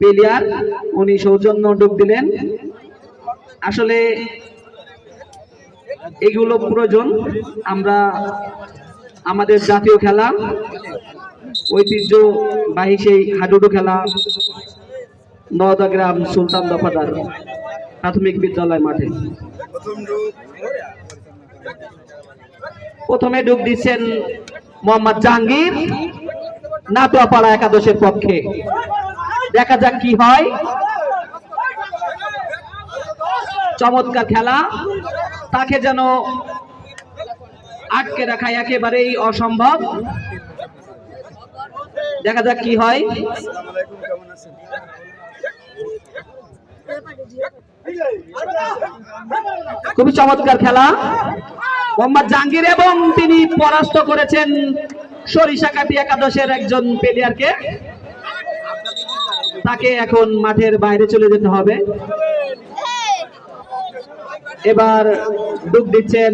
Player, উনি সৌজন্য ডুব দিলেন। আসলে এগুলো প্রয়োজন। আমরা আমাদের জাতীয় খেলা ঐতিহ্যবাহী সেই হাডুডু খেলা, নওদা গ্রাম সুলতান দফাদার প্রাথমিক বিদ্যালয় মাঠে। প্রথমে ডুব দিচ্ছেন মোহাম্মদ জাহাঙ্গীর, নাটোয়াপাড়া একাদশের পক্ষে। দেখা যাক কি হয়। চমৎকার খেলা। তাকে যেন আটকে রাখা একেবারেই অসম্ভব। দেখা যাক কি হয়। খুবই চমৎকার খেলা। মোহাম্মদ জাহাঙ্গীর এবং তিনি পরাস্ত করেছেন সরিষা সরিষাকাটি একাদশের একজন প্লেয়ারকে তাকে এখন মাঠের বাইরে চলে যেতে হবে। এবার ডুব দিচ্ছেন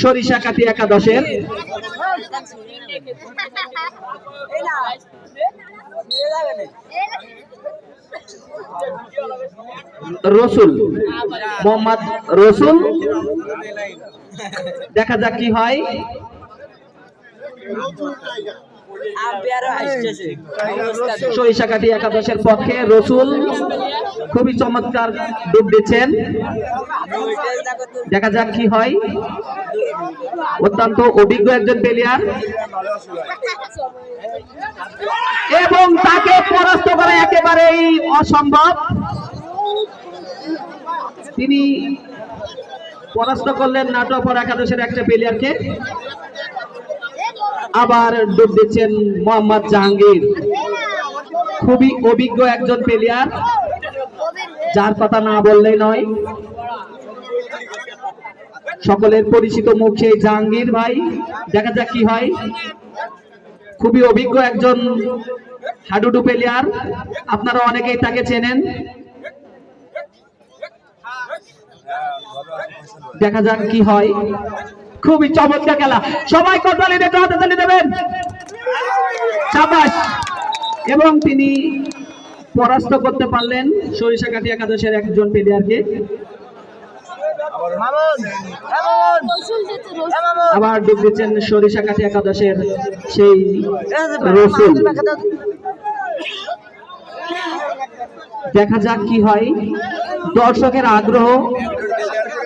সরিষাকাটি একাদশের। রসুল, মোহাম্মদ রসুল। দেখা যাক কি হয়। সরিষাকাটি একাদশের পক্ষে রসুল খুবই চমৎকার ডুব দিচ্ছেন। দেখা যাক কি হয়। অত্যন্ত অভিজ্ঞ একজন প্লেয়ার। এবং তাকে পরাস্ত করা একেবারেই অসম্ভব। তিনি পরাস্ত করলেন নাটক একাদশের একটা প্লেয়ারকে আবার ডুব দিচ্ছেন মোহাম্মদ জাহাঙ্গীর। খুবই অভিজ্ঞ একজন প্লেয়ার যার কথা না বললেই নয়। সকলের পরিচিত মুখ সেই জাহাঙ্গীর ভাই। দেখা যাক কি হয়। খুবই অভিজ্ঞ একজন হাডুডু প্লেয়ার আপনারা অনেকেই তাকে চেনেন। দেখা যাক কি হয়। খুবই চমৎকার খেলা। সবাই হাতে তালি দেবেন। সাবাস। এবং তিনি পরাস্ত করতে পারলেন সরিষা সরিষাকাঠি একাদশের একজন প্লেয়ারকে আবার ডুব দিচ্ছেন সরিষাকাঠি একাদশের সেই রসুল। দেখা যাক কি হয়। দর্শকের আগ্রহ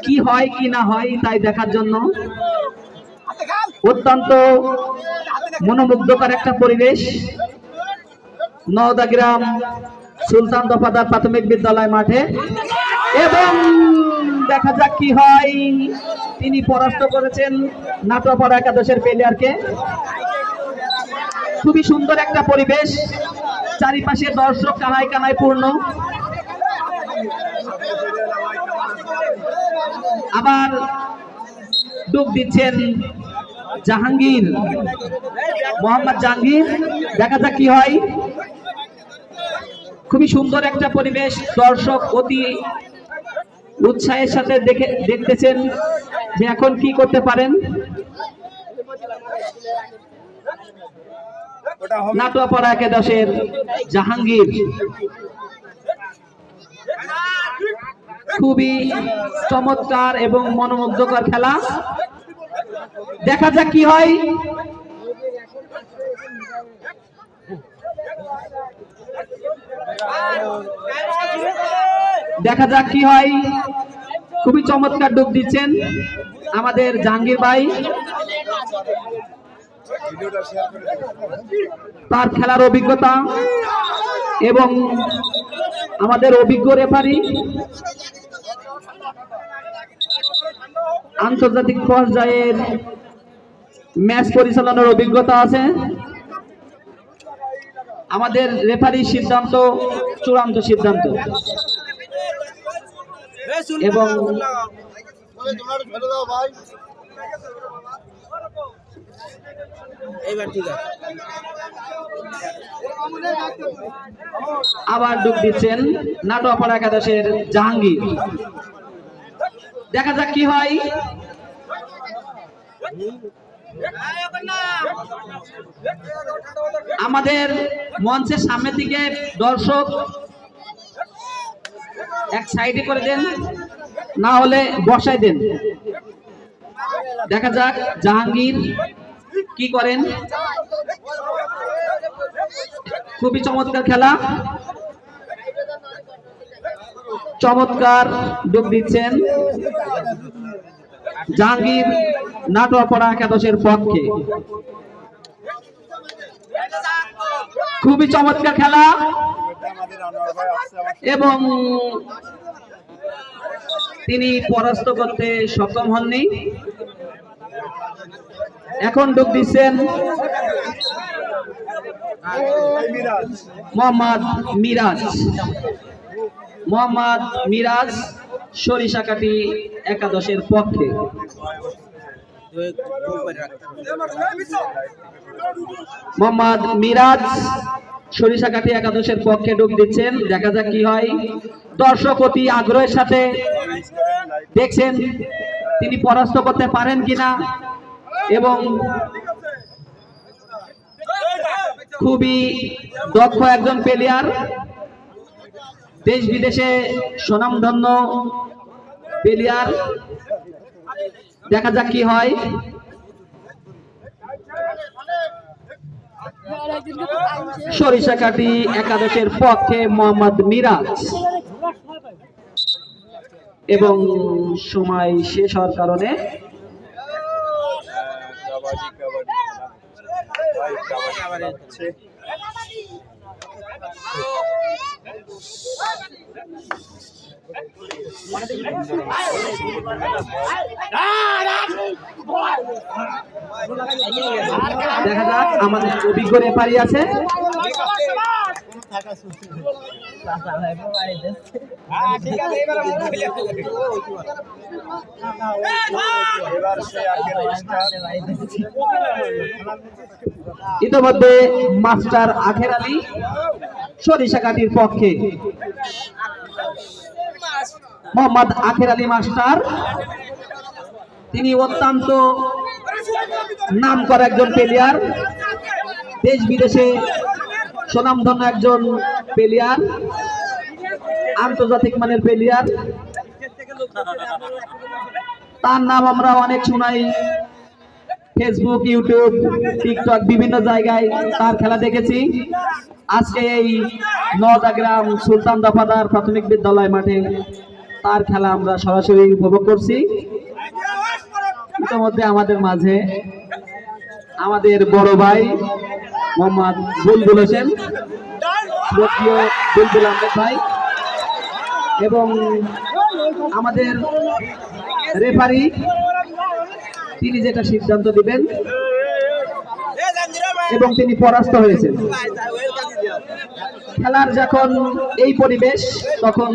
কি হয় কি না হয় তাই দেখার জন্য অত্যন্ত মনোমুগ্ধকর একটা পরিবেশ। নওদা গ্রাম সুলতান দফাদার প্রাথমিক বিদ্যালয় মাঠে। এবং দেখা যাক কি হয়। তিনি পরাস্ত করেছেন নাটোয়াপাড়া একাদশের প্লেয়ারকে খুবই সুন্দর একটা পরিবেশ। চারিপাশে দর্শক কানায় কানায় পূর্ণ। আবার ডুব দিচ্ছেন জাহাঙ্গীর, মোহাম্মদ জাহাঙ্গীর। দেখা যাক কি হয়। খুবই সুন্দর একটা পরিবেশ দর্শক অতি উৎসাহের সাথে দেখে দেখতেছেন যে এখন কি করতে পারেন। নাটোয়াপাড়া একাদশের জাহাঙ্গীর। খুবই চমৎকার এবং মনোমুগ্ধকর খেলা। দেখা যাক কি হয়। দেখা যাক কি হয়। খুবই চমৎকার ডুব দিচ্ছেন আমাদের জাহাঙ্গীর ভাই। তার খেলার অভিজ্ঞতা এবং আমাদের অভিজ্ঞ রেফারি আন্তর্জাতিক পর্যায়ের ম্যাচ পরিচালনার অভিজ্ঞতা আছে। আমাদের রেফারি সিদ্ধান্ত চূড়ান্ত সিদ্ধান্ত। এবং ঠিক আছে। আবার ডুব দিচ্ছেন নাটোয়াপাড়া একাদশের জাহাঙ্গীর। দেখা যাক কি হয়। আমাদের মঞ্চের সামনের দিকে দর্শক এক সাইডে করে দেন, না হলে বসাই দেন। দেখা যাক জাহাঙ্গীর কি করেন? খুবই চমৎকার খেলা। চমৎকার ডুব দিচ্ছেন জাহাঙ্গীর নাটোয়াপাড়া একাদশের পক্ষে। খুবই চমৎকার খেলা। এবং তিনি পরাস্ত করতে সক্ষম হননি। এখন ডুব দিচ্ছেন মোহাম্মদ মিরাজ। মোহাম্মদ মিরাজ সরিষাকাটি একাদশের পক্ষে। মোহাম্মদ মিরাজ সরিষাকাঠি একাদশের পক্ষে ডুব দিচ্ছেন। দেখা যাক কি হয়। দর্শক অতি আগ্রহের সাথে দেখছেন তিনি পরাস্ত করতে পারেন কিনা। এবং খুবই দক্ষ একজন প্লেয়ার দেশ বিদেশে সুনামধন্য প্লেয়ার দেখা যাক কি হয়। সরিষাকাঠি একাদশের পক্ষে মোহাম্মদ মিরাজ। এবং সময় শেষ হওয়ার কারণে হচ্ছে দেখা যাক আমাদের অভিজ্ঞ রেফারি আছে। ইতিমধ্যে মাস্টার আখের আলী সরিষাকাঠির পক্ষে। মোহাম্মদ আখের আলী মাস্টার। তিনি অত্যন্ত নাম করা একজন প্লেয়ার দেশ বিদেশে সুনামধন্য একজন প্লেয়ার আন্তর্জাতিক মানের প্লেয়ার তার নাম আমরা অনেক শোনাই। ফেসবুক ইউটিউব টিকটক বিভিন্ন জায়গায় তার খেলা দেখেছি। আজকে এই নদাগ্রাম সুলতান দফাদার প্রাথমিক বিদ্যালয় মাঠে তার খেলা আমরা সরাসরি উপভোগ করছি। ইতিমধ্যে আমাদের মাঝে আমাদের বড় ভাই মোহাম্মদ বুলবুল হোসেন বুলবুল আহমেদ ভাই এবং আমাদের রেফারি, তিনি যেটা সিদ্ধান্ত দিবেন এবং তিনি পরাস্ত হয়েছেন। খেলার যখন এই পরিবেশ, তখন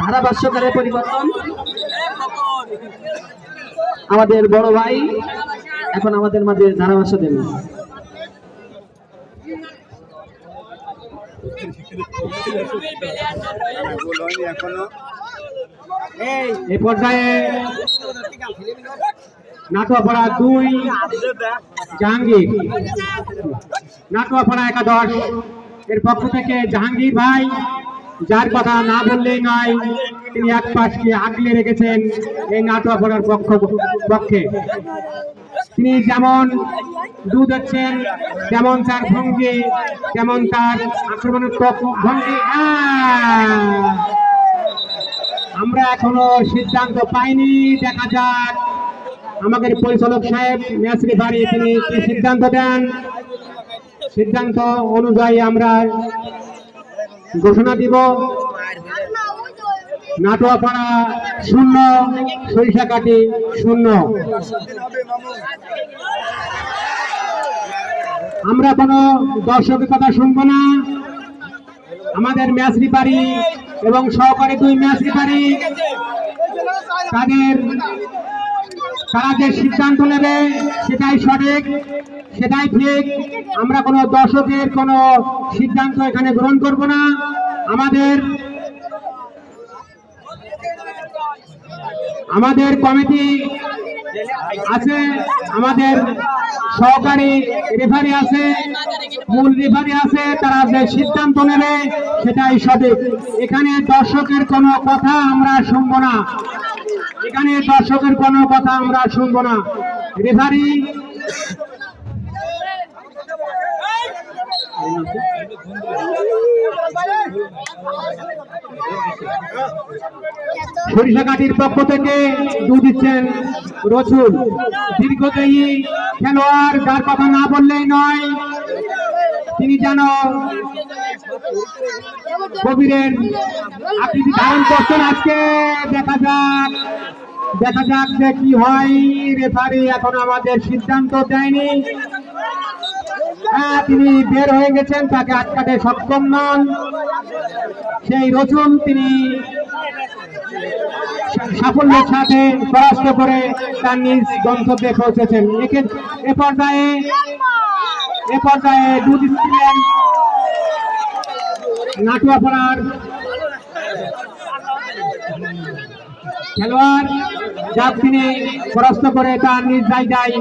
ধারাভাষ্যকারের পরিবর্তন। আমাদের বড় ভাই, এখন আমাদের মাঝে ধারাভাষ্য দেবেন এই পর্যায়ে নাটোয়াপাড়া দুই, জাহাঙ্গীর। নাটোয়াপাড়া একাদশ। এর পক্ষ থেকে জাহাঙ্গীর ভাই যার কথা না বললেই নয়, তিনি এক পাশকে আগলে রেখেছেন এই নাটোয়াপাড়ার পক্ষ, পক্ষে। তিনি যেমন দুধ হচ্ছেন তেমন তার ভঙ্গি, তেমন তার আক্রমণাত্মক ভঙ্গি! আমরা এখনও সিদ্ধান্ত পাইনি, দেখা যাক। আমাদের পরিচালক সাহেব ম্যাচ রেফারি তিনি কি সিদ্ধান্ত দেন? সিদ্ধান্ত অনুযায়ী আমরা ঘোষণা দিব। নাটোয়াপাড়া শূন্য, সরিষাকাটি শূন্য। আমরা কোনো দর্শকের কথা শুনব না। আমাদের ম্যাচ রিপারি এবং সহকারী দুই ম্যাচ রিপারি তাদের তারা যে সিদ্ধান্ত নেবে, সেটাই সঠিক, সেটাই ঠিক। আমরা কোনো দর্শকের কোনো সিদ্ধান্ত এখানে গ্রহণ করব না। আমাদের আমাদের কমিটি আছে আমাদের সহকারী রেফারি আছে মূল রেফারি আছে তারা যে সিদ্ধান্ত নেবে সেটাই সঠিক এখানে দর্শকের কোনো কথা আমরা শুনব না এখানে দর্শকের কোনো কথা আমরা শুনব না রেফারি সরিষাকাঠির পক্ষ থেকে দু দিচ্ছেন রসুল দীর্ঘদেহী খেলোয়াড়, যার কথা না বললেই নয়, তিনি যেন কবিরের আকৃতি ধারণ করছেন আজকে। দেখা যাক দেখা যাক যে কি হয়। রেফারি এখন আমাদের সিদ্ধান্ত দেয়নি। হ্যাঁ তিনি বের হয়ে গেছেন, তাকে আটকাতে সক্ষম নন। সেই রসুন তিনি সাফল্যের সাথে পরাস্ত করে তার নিজ গন্তব্যে পৌঁছেছেন। এ পর্যায়ে এ পর্যায়ে দুধ ছিলেন নাটুয়াপাড়ার খেলোয়াড় যাক তিনি পরাস্ত করে তার নিজ জায়গায়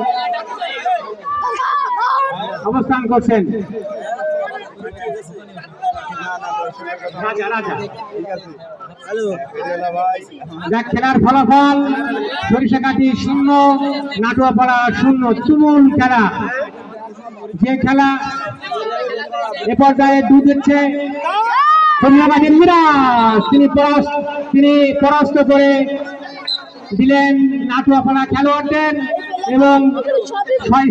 অবস্থান করছেন। রাজা রাজা। যাক খেলার ফলাফল সরিষাকাঠি শূন্য নাটুয়াপাড়া শূন্য তুমুল খেলা। যে খেলা এ পর্যায়ে দুধ দিচ্ছে কন্যাবাদীর মিরাজ। তিনি পরাস্ত তিনি পরাস্ত করে দিলেন নাটুয়াপাড়া খেলোয়াড়দের। এবং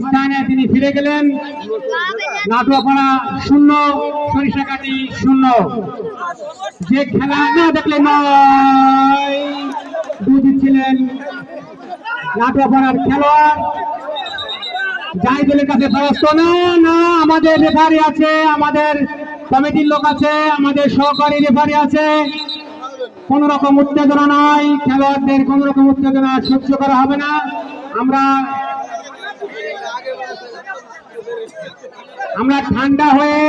স্থানে তিনি ফিরে গেলেন। নাটুয়াপাড়া শূন্য সরিষাকাঠি শূন্য। যে খেলা না দেখলে নয়। ছিলেন নাটুয়াপাড়ার খেলোয়াড়। জাহিদুলের কাছে ফেরস্ত। না না, আমাদের রেফারি আছে, আমাদের কমিটির লোক আছে, আমাদের সহকারী রেফারি আছে। কোন রকম উত্তেজনা নয় খেলোয়াড়দের কোন রকম উত্তেজনা সহ্য করা হবে না। আমরা আমরা ঠান্ডা হয়ে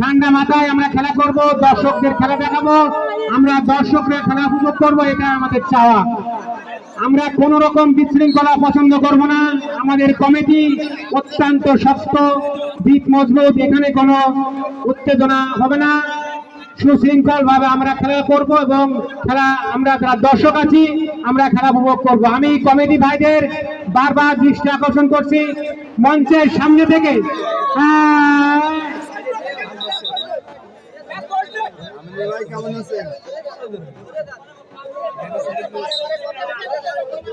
ঠান্ডা মাথায় আমরা খেলা করব, দর্শকদের খেলা দেখাবো, আমরা দর্শকরা খেলা উপভোগ করব এটা আমাদের চাওয়া। আমরা কোন রকম বিশৃঙ্খলা পছন্দ করব না, আমাদের কমিটি অত্যন্ত শক্ত, দিক মজবুত, এখানে কোনো উত্তেজনা হবে না। সুশৃঙ্খল ভাবে আমরা খেলা করব এবং খেলা, আমরা যারা দর্শক আছি, আমরা খেলা উপভোগ করব। আমি কমেডি ভাইদের বারবার দৃষ্টি আকর্ষণ করছি। মঞ্চের সামনে থেকে।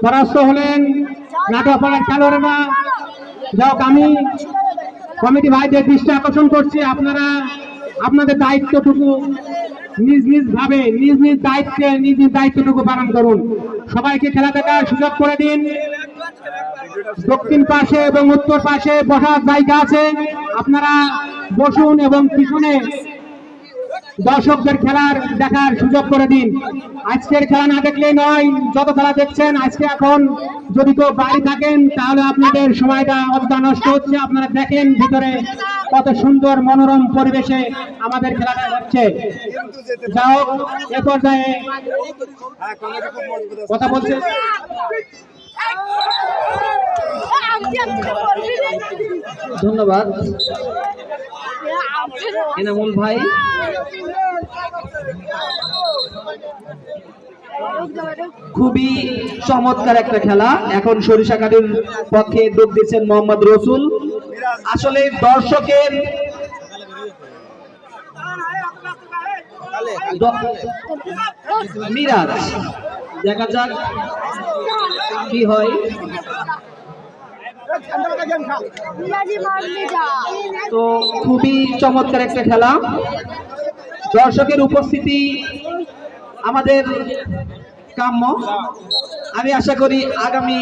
পরাস্ত হলেন নাটকপাড়ার খেলোয়াড়রা। যাক আমি কমিটি ভাইদের দৃষ্টি আকর্ষণ করছি। আপনারা আপনাদের দায়িত্বটুকু নিজ নিজ ভাবে, নিজ নিজ দায়িত্বে, নিজ নিজ দায়িত্বটুকু পালন করুন। সবাইকে খেলা দেখার সুযোগ করে দিন। দক্ষিণ পাশে এবং উত্তর পাশে বসার জায়গা আছে। আপনারা বসুন এবং পিছনে দর্শকদের খেলার দেখার সুযোগ করে দিন। আজকের খেলা না দেখলেই নয় যত খেলা দেখছেন আজকে এখন যদি কেউ বাড়ি থাকেন তাহলে আপনাদের সময়টা অতটা নষ্ট হচ্ছে। আপনারা দেখেন ভিতরে কত সুন্দর মনোরম পরিবেশে আমাদের খেলাটা হচ্ছে। যা হোক এ পর্যায়ে কথা বলছে। ধন্যবাদ। এনামুল ভাই। খুবই চমৎকার একটা খেলা। এখন সরিষা কাঠির পক্ষে যোগ দিচ্ছেন মোহাম্মদ রসুল। আসলে দর্শকের মিরাজ। দেখা যাক। কি হয়? তো খুবই চমৎকার একটা খেলা। দর্শকের উপস্থিতি আমাদের কাম্য। আমি আশা করি আগামী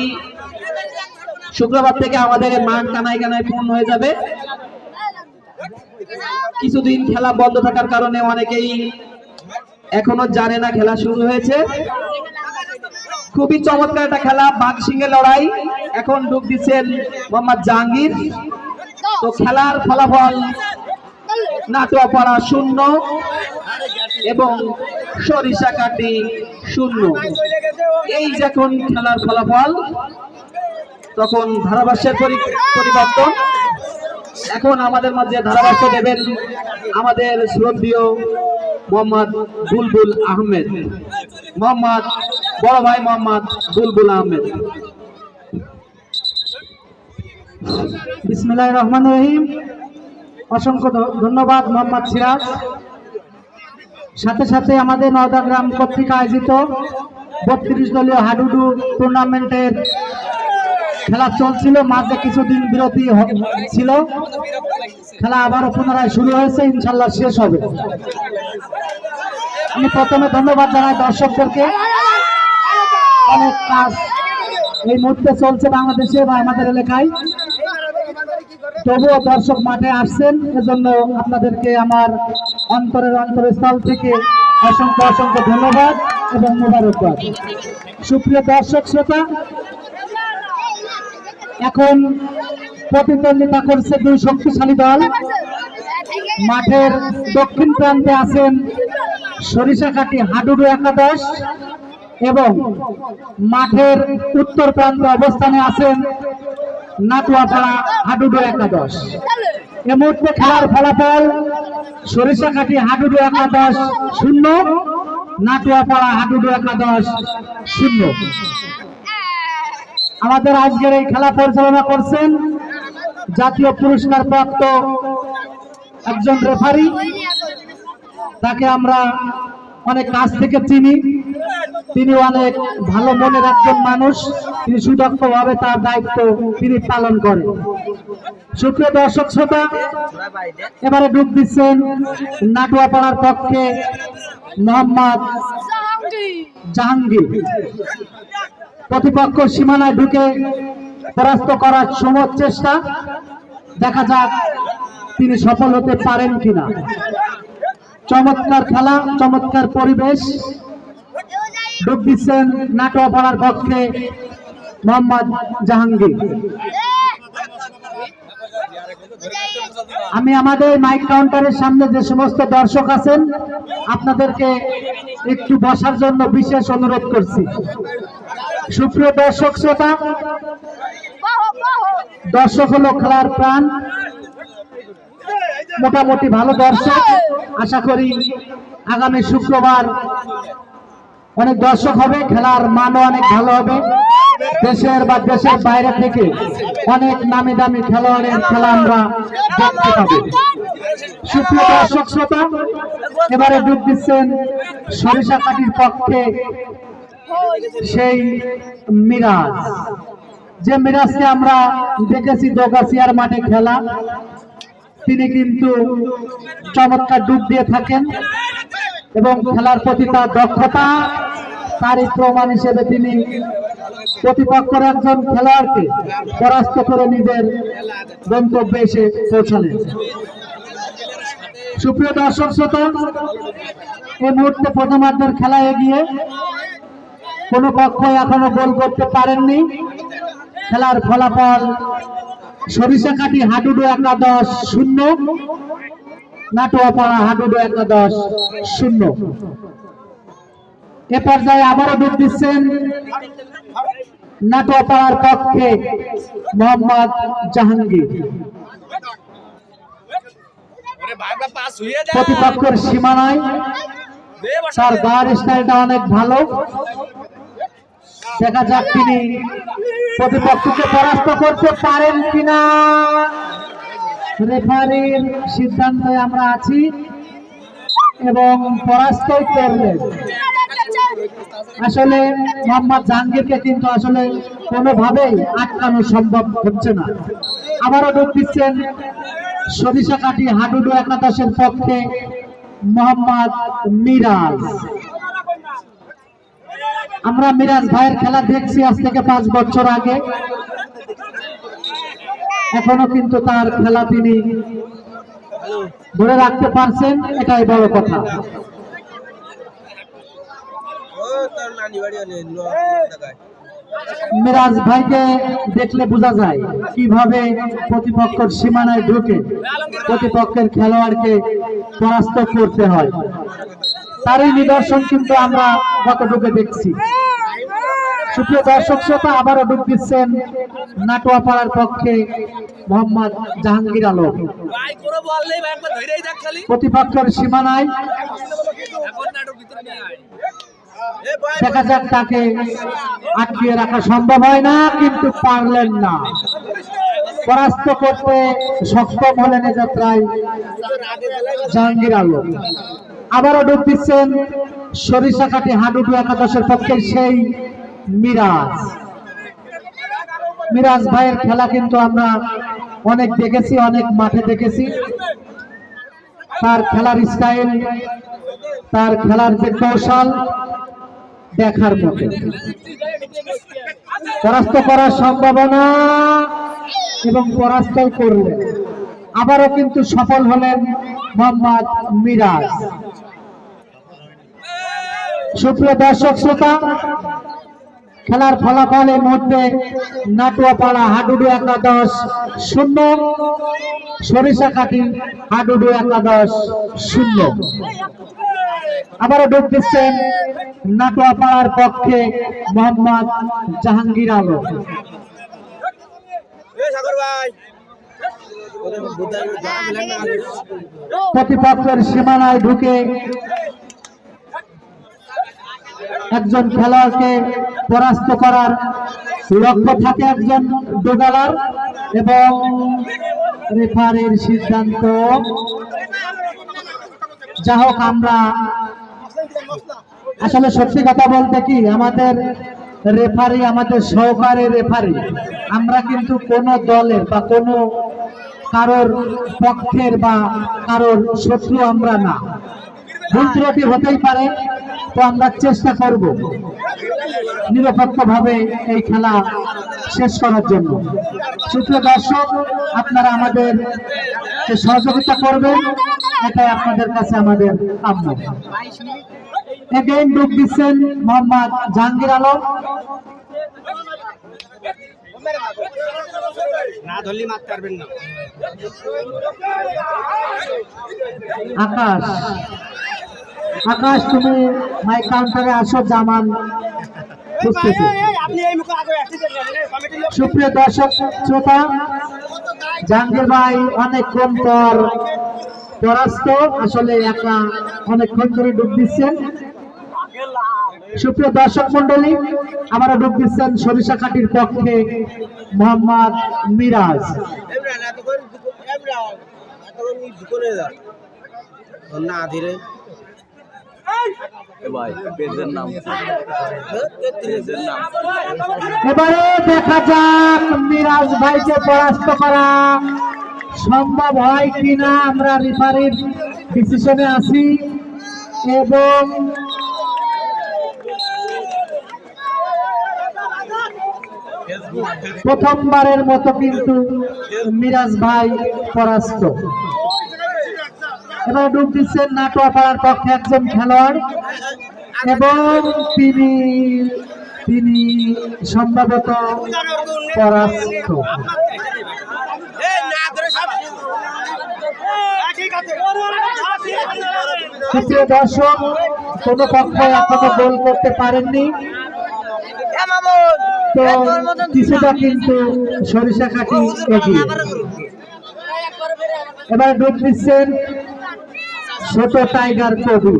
শুক্রবার থেকে আমাদের মাঠ কানায় কানায় পূর্ণ হয়ে যাবে। কিছুদিন খেলা বন্ধ থাকার কারণে অনেকেই এখনও জানে না খেলা শুরু হয়েছে। খুবই চমৎকার একটা খেলা, বাঘ সিংহে লড়াই। এখন ডুব দিচ্ছেন মোহাম্মদ জাহাঙ্গীর। তো খেলার ফলাফল নাটোয়াপাড়া শূন্য এবং সরিষা কাটি শূন্য। এই যখন খেলার ফলাফল, তখন ধারাভাষ্যের পরি- পরিবর্তন। এখন আমাদের মাঝে ধারাভাষ্য দেবেন আমাদের শ্রদ্ধীয় মোহাম্মদ বুলবুল আহমেদ। মোহাম্মদ বড় ভাই মোহাম্মদ বুলবুল আহমেদ। বিসমিল্লাহ রহমান রহিম। অসংখ্য ধন্যবাদ মোহাম্মদ সিরাজ। সাথে সাথে আমাদের নওদা গ্রাম আয়োজিত বত্রিশ দলীয় হাডুডু টুর্নামেন্টের খেলা চলছিল। মাঝে কিছুদিন বিরতি ছিল। খেলা আবারও পুনরায় শুরু হয়েছে, ইনশাল্লাহ শেষ হবে। আমি প্রথমে ধন্যবাদ জানাই দর্শকদেরকে। অনেক কাজ এই মুহূর্তে চলছে বাংলাদেশে বা আমাদের এলাকায়। তবুও দর্শক মাঠে আসছেন, এজন্য আপনাদেরকে আমার অন্তরের অন্তরস্থল থেকে অসংখ্য অসংখ্য ধন্যবাদ এবং মোবারকবাদ। সুপ্রিয় দর্শক শ্রোতা, এখন প্রতিদ্বন্দ্বিতা করছে দুই শক্তিশালী দল। মাঠের দক্ষিণ প্রান্তে আছেন সরিষাকাটি হাডুডু একাদশ এবং মাঠের উত্তর প্রান্তে অবস্থানে আছেন নাটুয়াপাড়া হাডুডু একাদশ। এ মুহূর্তে খেলার ফলাফল সরিষাকাটি হাডুডু একাদশ শূন্য নাটুয়াপাড়া হাডুডু একাদশ শূন্য। আমাদের আজকের এই খেলা পরিচালনা করছেন জাতীয় পুরস্কার প্রাপ্ত একজন রেফারি, তাকে আমরা অনেক কাছ থেকে চিনি। তিনি অনেক ভালো মনের একজন মানুষ, তিনি সুদক্ষভাবে তার দায়িত্ব তিনি পালন করেন। সুপ্রিয় দর্শক শ্রোতা, এবারে ডুব দিচ্ছেন নাটুয়াপাড়ার পক্ষে মোহাম্মদ জাহাঙ্গীর। প্রতিপক্ষ সীমানায় ঢুকে পরাস্ত করার সমর চেষ্টা, দেখা যাক তিনি সফল হতে পারেন কিনা। চমৎকার খেলা, চমৎকার পরিবেশ ডুব দিচ্ছেন নাটোয়াপাড়ার পক্ষে মোহাম্মদ জাহাঙ্গীর। আমি আমাদের মাইক কাউন্টারের সামনে যে সমস্ত দর্শক আছেন, আপনাদেরকে একটু বসার জন্য বিশেষ অনুরোধ করছি। সুপ্রিয় দর্শক শ্রোতা, দর্শক হলো খেলার প্রাণ। মোটামুটি ভালো দর্শক। আশা করি আগামী শুক্রবার অনেক দর্শক হবে, খেলার মানও অনেক ভালো হবে। দেশের বা দেশের বাইরে থেকে অনেক নামি দামি খেলোয়াড়ের খেলা আমরা দেখতে পাবো। সুপ্রিয় দর্শক শ্রোতা, এবারে ডুব দিচ্ছেন সরিষা কাটির পক্ষে সেই মিরাজ। যে মিরাজকে আমরা দেখেছি দোগাছিয়ার মাঠে খেলা, তিনি কিন্তু চমৎকার ডুব দিয়ে থাকেন এবং খেলার প্রতি তার দক্ষতা তারই প্রমাণ হিসেবে তিনি প্রতিপক্ষের একজন খেলোয়াড়কে পরাস্ত করে নিজের গন্তব্যে এসে পৌঁছালেন। সুপ্রিয় দর্শক শ্রোতা, এই মুহূর্তে প্রথমার্ধের খেলা এগিয়ে কোনো পক্ষ এখনও গোল করতে পারেননি। খেলার ফলাফল সরিষাকাটি হাডুডু একাদশ শূন্য, নাটোয়াপাড়া হাডুডু একাদশ শূন্য। এ পর্যায়ে আবারও ডুব দিচ্ছেন নাটোয়াপাড়ার পক্ষে মোহাম্মদ জাহাঙ্গীর। প্রতিপক্ষের সীমানায় তার গায়ের স্টাইলটা অনেক ভালো। দেখা যাক তিনি প্রতিপক্ষকে পরাস্ত করতে পারেন কিনা। রেফারির সিদ্ধান্তে আমরা আছি এবং পরাস্তই করলেন। আসলে মোহাম্মদ জাহাঙ্গীরকে কিন্তু আসলে কোনোভাবেই আটকানো সম্ভব হচ্ছে না। আবারও ডুব দিচ্ছেন সরিষা কাটি হাডুডু একাদশের পক্ষে মোহাম্মদ মিরাজ। আমরা মিরাজ ভাইয়ের খেলা দেখছি আজ থেকে পাঁচ বছর আগে। এখনও কিন্তু তার খেলা তিনি ধরে রাখতে পারছেন, এটাই বড় কথা। মিরাজ ভাইকে দেখলে বোঝা যায় কীভাবে প্রতিপক্ষের সীমানায় ঢুকে প্রতিপক্ষের খেলোয়াড়কে পরাস্ত করতে হয়। তারই নিদর্শন কিন্তু আমরা গতটুকু দেখছি। সুপ্রিয় দর্শক শ্রোতা, আবারও ডুব দিচ্ছেন নাটোয়াপাড়ার পক্ষে মোহাম্মদ জাহাঙ্গীর আলম। প্রতিপক্ষের সীমানায় দেখা যাক তাকে আটকিয়ে রাখা সম্ভব হয় না, কিন্তু পারলেন না। পরাস্ত করতে সক্ষম হলেন যাত্রায় জাহাঙ্গীর আলম। আবারও ডুব দিচ্ছেন সরিষাকাঠি হাডুডু একাদশের পক্ষে সেই মিরাজ। মিরাজ ভাইয়ের খেলা কিন্তু আমরা অনেক দেখেছি, অনেক মাঠে দেখেছি। তার খেলার স্টাইল, তার খেলার যে কৌশল দেখার মতো। পরাস্ত করার সম্ভাবনা এবং পরাস্ত করলেন আবারও কিন্তু সফল হলেন মোহাম্মদ মিরাজ। সুপ্রিয় দর্শক, শ্রোতা খেলার ফলাফল এই মুহূর্তে নাটুয়াপাড়া হাডুডু একাদশ শূন্য। সরিষা সরিষাকাঠি হাডুডু একাদশ শূন্য। আবারও ডুব দিচ্ছেন নাটোয়াপাড়ার পক্ষে মোহাম্মদ জাহাঙ্গীর আলম। সাগর ভাই। প্রতিপক্ষের সীমানায় ঢুকে একজন খেলোয়াড়কে পরাস্ত করার লক্ষ্য থাকে একজন ডোগালার এবং রেফারির সিদ্ধান্ত। যা হোক, আমরা আসলে সত্যি কথা বলতে কি, আমাদের রেফারি আমাদের সহকারী রেফারি, আমরা কিন্তু কোন দলের বা কোন কারোর পক্ষের বা কারোর শত্রু আমরা না। ভুল ত্রুটি হতেই পারে, তো আমরা চেষ্টা করব নিরপেক্ষভাবে এই খেলা শেষ করার জন্য। সুপ্রিয় দর্শক, আপনারা আমাদের সহযোগিতা করবেন, এটাই আপনাদের কাছে আমাদের কাম্য এগেইন ডুব দিচ্ছেন মোহাম্মদ জাহাঙ্গীর আলম। না ধরলি মারতে পারবেন না। আকাশ। আকাশ তুমি মাই কাউন্টারে আসো জামান সুপ্রিয় দর্শক শ্রোতা জাহাঙ্গীর ভাই অনেকক্ষণ পর পরাস্ত। আসলে একা অনেকক্ষণ ধরে ডুব দিচ্ছেন। সুপ্রিয় দর্শক মন্ডলী আমরা ডুব দিচ্ছেন সরিষা কাঠির পক্ষে মোহাম্মদ মিরাজ। এবারে দেখা যাক মিরাজ ভাইকে পরাস্ত করা সম্ভব হয় কিনা, আমরা রেফারির ডিসিশনে আছি। এবং প্রথমবারের মতো কিন্তু মিরাজ ভাই পরাস্ত। এবার ডুব দিচ্ছেন নাটোয়া পাড়ার পক্ষে একজন খেলোয়াড় এবং তিনি তিনি সম্ভবত পরাস্ত। দর্শক কোন পক্ষ এখনও গোল করতে পারেননি। তো কিছুটা কিন্তু সরিষা কাঠি এগিয়ে। এবার ডুব দিচ্ছেন ছোট টাইগার কবি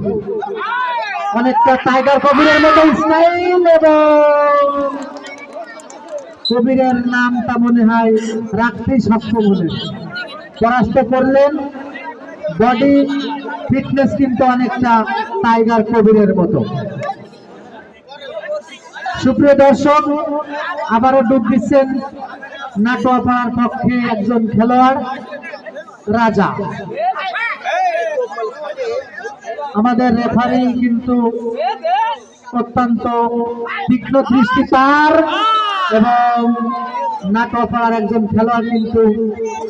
অনেকটা টাইগার কবিরের মতো স্টাইল এবং কবিরের নামটা মনে হয় রাখতেই সক্ষম হলেন। পরাস্ত করলেন। বডি ফিটনেস কিন্তু অনেকটা টাইগার কবিরের মতো। সুপ্রিয় দর্শক, আবারও ডুব দিচ্ছেন নাটোয়াপাড়ার পক্ষে একজন খেলোয়াড়, রাজা। আমাদের রেফারি কিন্তু অত্যন্ত তীক্ষ্ণ দৃষ্টি তার এবং নাটোয়াপাড়ার একজন খেলোয়াড় কিন্তু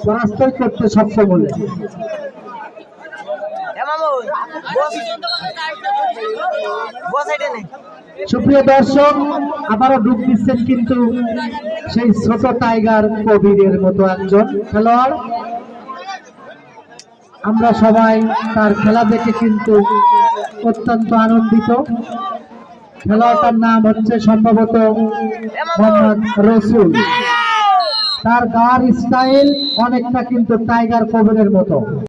পরাস্তই করতে সক্ষম হলেন। সুপ্রিয় দর্শক, আবারও ডুব দিচ্ছেন কিন্তু সেই ছোট টাইগার কবিরের মতো একজন খেলোয়াড়। আমরা সবাই তার খেলা দেখে কিন্তু অত্যন্ত আনন্দিত। খেলোয়াড়টার নাম হচ্ছে সম্ভবত মোহাম্মদ রসুল। তার গার স্টাইল অনেকটা কিন্তু টাইগার কবিরের মতো।